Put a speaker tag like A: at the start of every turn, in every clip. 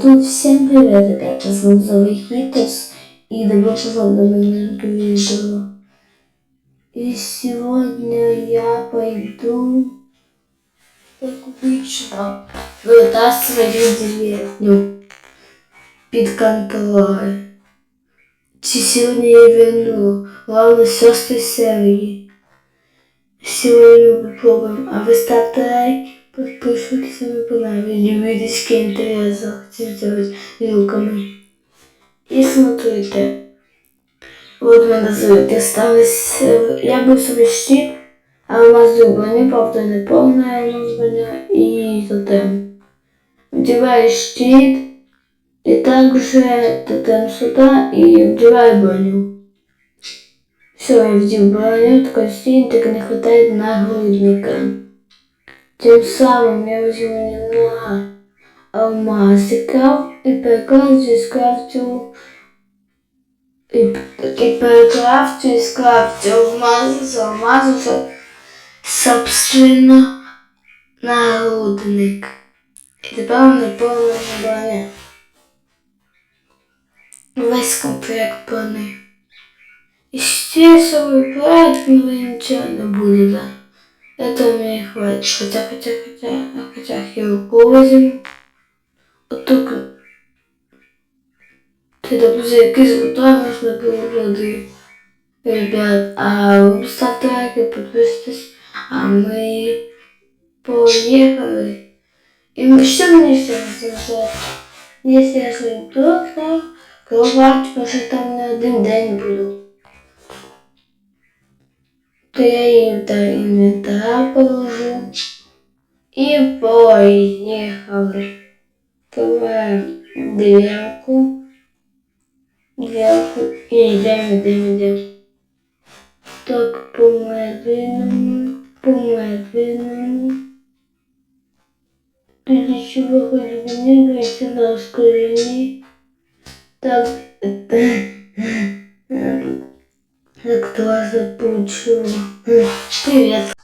A: тут всем привет, ребята, с вами Зои Хитос, и добро пожаловать на мое видео. И сегодня я пойду, как обычно, вытаскивать деревню під контроль. Чи сьогодні я верну главну шостої серії. Сьогодні попробуем. А ви ставте лайк, підписуйтесь на мой канал, если видите интересно, хотите сделать руками. И смотрите. Вот мене звук осталось. е, Я був собі щит, алмаз броні, правда не повна алмаз броня і тотем. надеваю щит и также тотем сюда и вдеваю броню. Все, я вдел броню, такой щит, так не хватает нагрудника. Тем самым я возьму немного алмазиков и прокладываю и скрафтил и, и перекрафтю и скрафтил, алмазы с алмазов собственно нагрудник. І тепер у мене повна броня. Весь комплект брони. І ще собі проект, но нічого не буде, да. Это мне хватит. Хотя, хотя, хотя, хотя хилку возьму. Вот только... Ты, допустим, якийсь готовий, можна було води. Ребят, а ви ставте лайки, підписуйтесь. А ми поїхали. І ми- що мені ще сказати? Якщо я свій доктор, кроватку, що там не один день буду. То я її до інвентаря положу. І поїхали. Криваємо дверку. Дверку і йдемо, йдемо, йдемо. Так, помедленному, помедленному. Для чего хоть мне говорите на ускорении? Так, это... Так классно получила. Привет.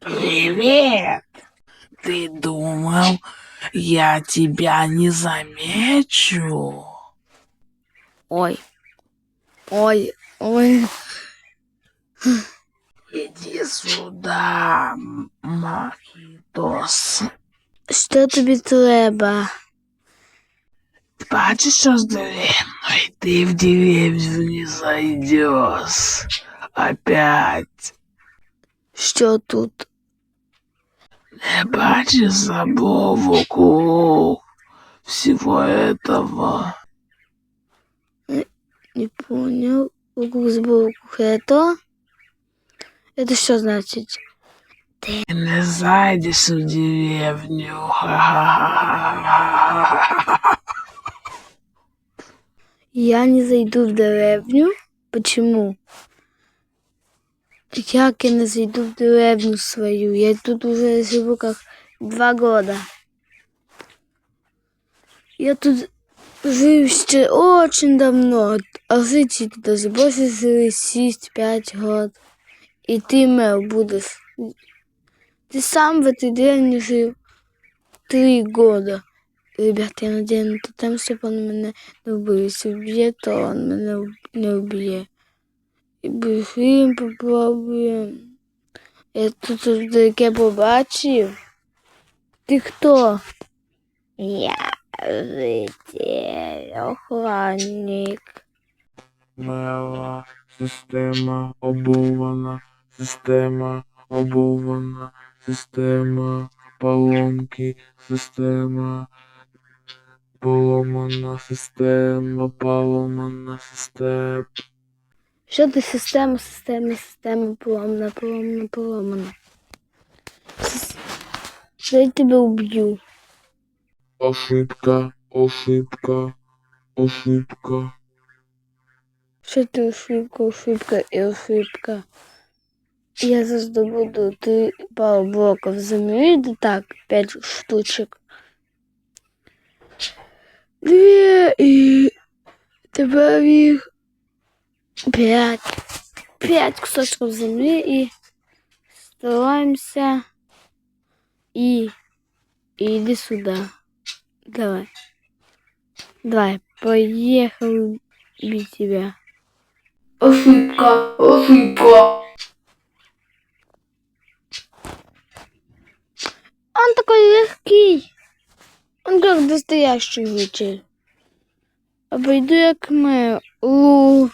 B: Привет! Ты думал, я тебя не замечу?
A: Ой. Ой, ой.
B: Иди сюда, Махитос.
A: Що тобі треба?
B: Бачишь, что с деревней? Ты в деревню не зайдешь. Опять.
A: Що тут?
B: Не бачишь забор вокруг всего этого?
A: Не понял. Вокруг сбоку это? Это что значит?
B: Ты не зайдешь в деревню.
A: Я не зайду в деревню? Почему? Як я не зайду в деревню свою? Я тут уже живу как два года. Я тут жив ще очень давно, а жити тут даже больше жили 6-5 год. И ты мэр будешь. Ты сам в этой деревне жил три года. Ребята, я надеюсь на тотем, щоб он мене не вбив. Якщо вб'є, то він мене не вб'є. І бігим попробуємо. Я тут таке побачив. Ти хто? Я житель, охранник.
B: Мела, система обована, система обована, система поломки, система поломана, система поломана, система.
A: Що ти система, система, система, поломана, поломана, поломана. Сис- Я тебе вб'ю.
B: Ошибка, ошибка, ошибка.
A: Що ти ошибка, ошибка і ошибка. Я завжди буду три пару блоків землі, да так, п'ять штучок. Дві і тепер їх п'ять. П'ять кусочків землі і стараємося і, і йди сюди. Давай. Давай, поехал бить тебя.
C: Ошибка, ошибка.
A: Он такой легкий. Он как настоящий житель. Обойду як Мел. У.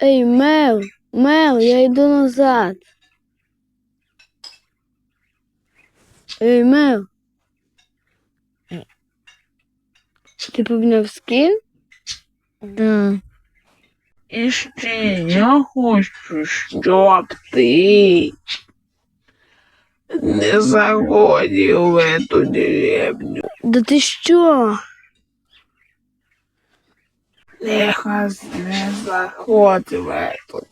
A: Ей, Мел, Мел, я йду назад. Ей, Мел. Ти поміняв скін? Да.
B: І ще я хочу, щоб ти не заходив в эту деревню.
A: Да ти що?
B: Не, хаз- не заходь в эту.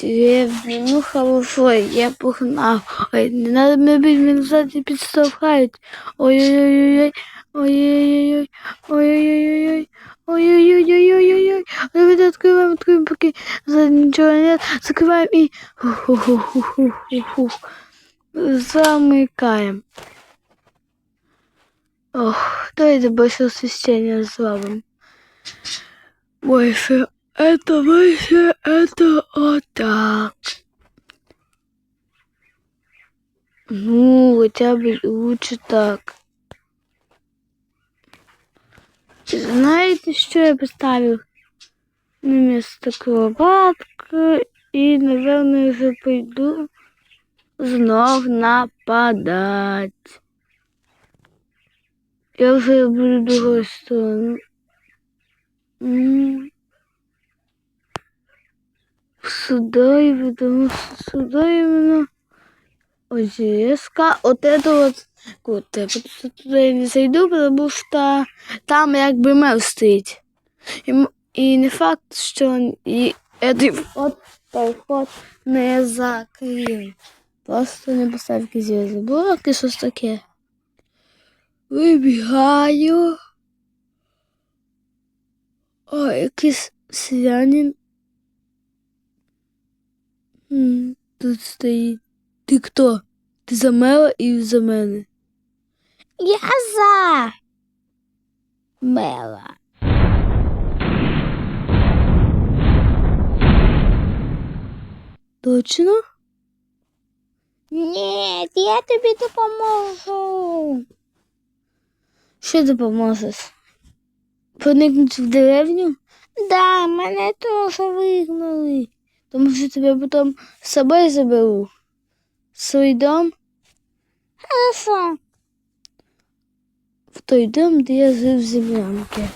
A: Деревня, ну хорошо, я погнав. Ой, не надо мене бить, мене ззаді підставляють. Ой-ой-ой-ой, ой-ой-ой-ой, ой-ой-ой-ой, ой-ой-ой-ой-ой-ой. Давайте открываем, открываем, пока сзади ничего нет. Закрываем и ху-ху-ху-ху-ху-ху. Замыкаем. Ох, давайте больше освещения сделаем. Больше. Это больше, это вот так. Ну, хотя бы лучше так. Знаете, что я поставил на место кроватка? И, наверное, уже пойду знов нападать. Я уже буду другой сторону. М. Сюда и потому что сюда именно вот резко вот это вот вот потому что туда я не зайду, потому что там як би мел стоїть. І, м- і не факт, що он і цей вход, той вход не закрив. Просто не поставив зв'язок. Блок і щось таке. Вибігаю. О, якийсь селянин. Тут стоїть. Ти хто? Ти за Мела і за мене? Я за Мела. Точно? Ні, я тобі допоможу. Що допоможеш? Проникнути в деревню? Да, мене теж вигнали. Тому що тебе потім з собою заберу. В свій дом? Хорошо. В той дом, де я жив в землянці.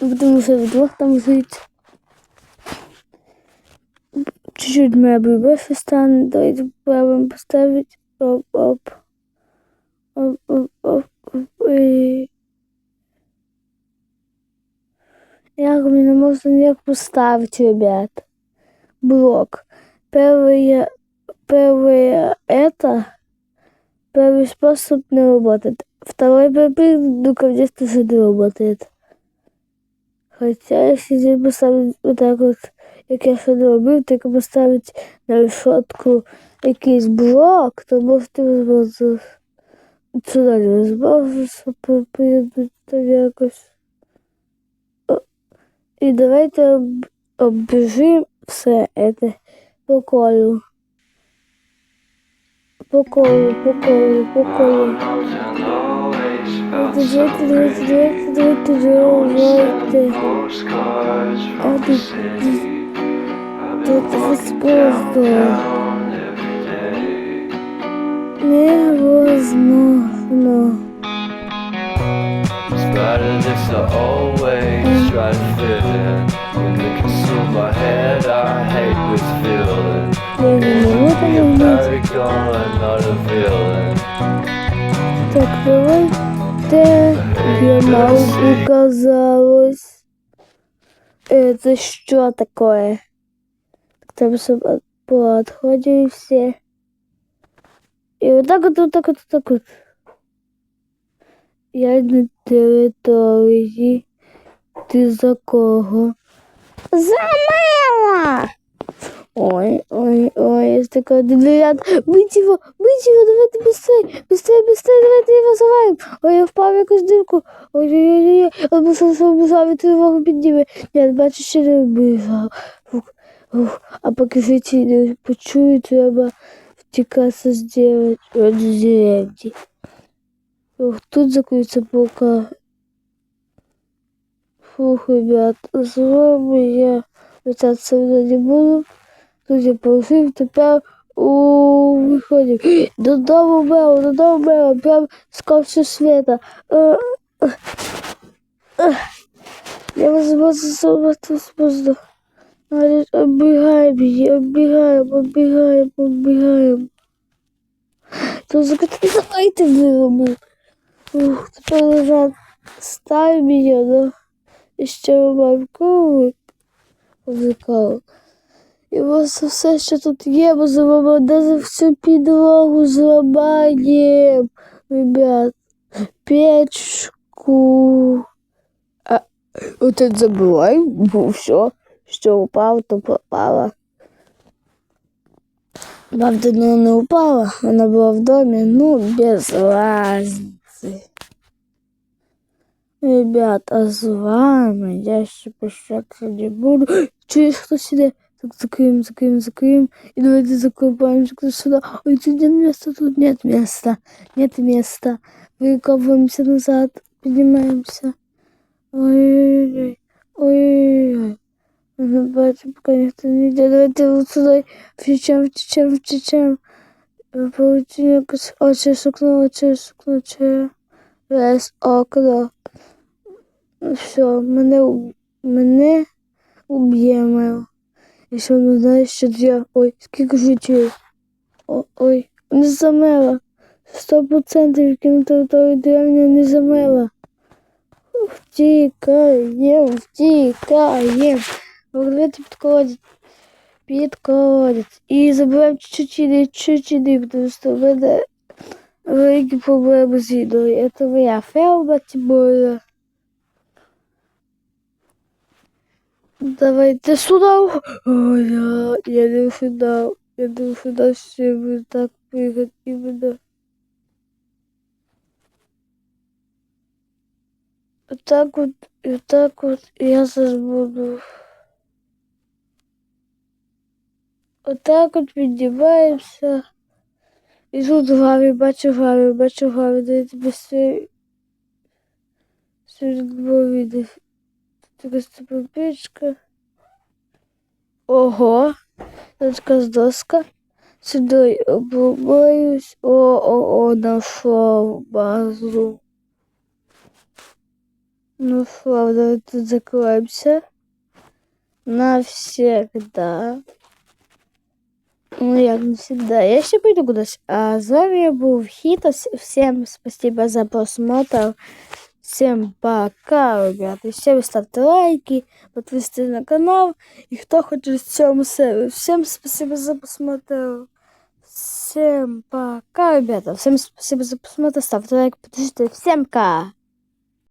A: Ми будемо вже вдвох там жити. Чуть-чуть меблі більше стане, давайте попробуємо поставити. Оп-оп. Оп-оп-оп. І... Як мені можна ніяк поставити, ребят? Блок. Первое, первое это, первый способ не работает. Второй придумка в детстве уже не работает. Хотя, если здесь поставить вот так вот, як я сюди робив, тільки поставити на решетку якийсь блок, то можете возможно сюди не возможно приїдуть там якось. О, І давайте об, оббіжимо все це по колу. По колу, по колу, по колу. Давайте, давайте, давайте, давайте, давайте. А тут воспользовал. Невозможно.
D: Spiders used to always try to fit in. When they consume my head, I hate this feeling.
A: Я не могу
D: Be a
A: понять.
D: paragon, not a villain.
A: Так, давайте я мало казалось. Это что такое? Так там все по отходе и все. И вот так вот, вот так вот, вот так вот. Я на території. Ти за кого? За мила! Ой, ой, ой, есть такой дверят. Бить его, бить его, давайте быстрее, быстрее, быстрее, давайте его завалим. Ой, я впав в якусь дирку. Ой, ой, ой, ой, он быстрее побіжав і тривогу підніме. Ні, бачу, ще не вбіжав. Фух, фух. А поки жителі не почують, треба втікати з дерев- от з деревні. Ух, тут закриється пока. Фух, ребят, з вами я летаться не буду. Тут я порушив, тепер у виході. Додому мело, додому мело, прям з ковчу света. Е, е, е. Я вас можу зробити спозду. Але оббігаємо її, оббігаємо, оббігаємо, оббігаємо. То закрити, давайте виробимо. Ух, тепер лежать її, ну. І ще мамку викликав. І ось все, що тут є, ми зробимо навіть всю підлогу зламаємо, ребят. Печку. А от забувай, бо все, що упало, то пропало. Правда, вона не упала, вона була в домі, ну, без разницы. Ребят, а з вами я ще прощатися не буду. Чуєш, хтось іде? Так закроем, закроем, закроем. И давайте закрываем сюда. Ой, тут нет места, тут нет места. Нет места. Выкапываемся назад, поднимаемся. Ой-ой-ой. Ой-ой-ой. Ну, бачу, пока никто не идет. Давайте вот сюда. Втечем, втечем, втечем. Получим якось. О, через окно, через окно, через окно. Все, мене, уб- мене уб'ємо. І що не знає, що я. Ой, скільки життів. О, ой, не замела. Сто процентів на територію деревня не замела. Втікаєм, втікаєм. Давайте підколодять. Підколодять. І забираємо чуть-чуть, чуть-чуть, тому що в мене великі проблеми з їдою. Це моя фелба, тіболя. Давайте сюда. Ой, я, я не сюда. Я не сюда все будет так прыгать именно. Вот так вот, и вот так вот я сейчас буду. Вот так вот поднимаемся. И тут главы, бачу главы, бачу главы. Дайте. Серед видов. Така стопочка. Ого, така доска. Сюди обуваюсь. О, о, о, нашел базу. Ну что, давай тут закроемся. Навсегда. Ну, як навсегда. Я ще пойду кудись. А з вами я був Хитос. Всем спасибо за просмотр. Всем пока, ребята. Всем ставьте лайки, подписывайтесь на канал. И кто хочет в цьому сервисі. Всем спасибо за просмотр. Всем пока, ребята. Всем спасибо за просмотр. Ставьте лайк, подписывайтесь. Всем пока.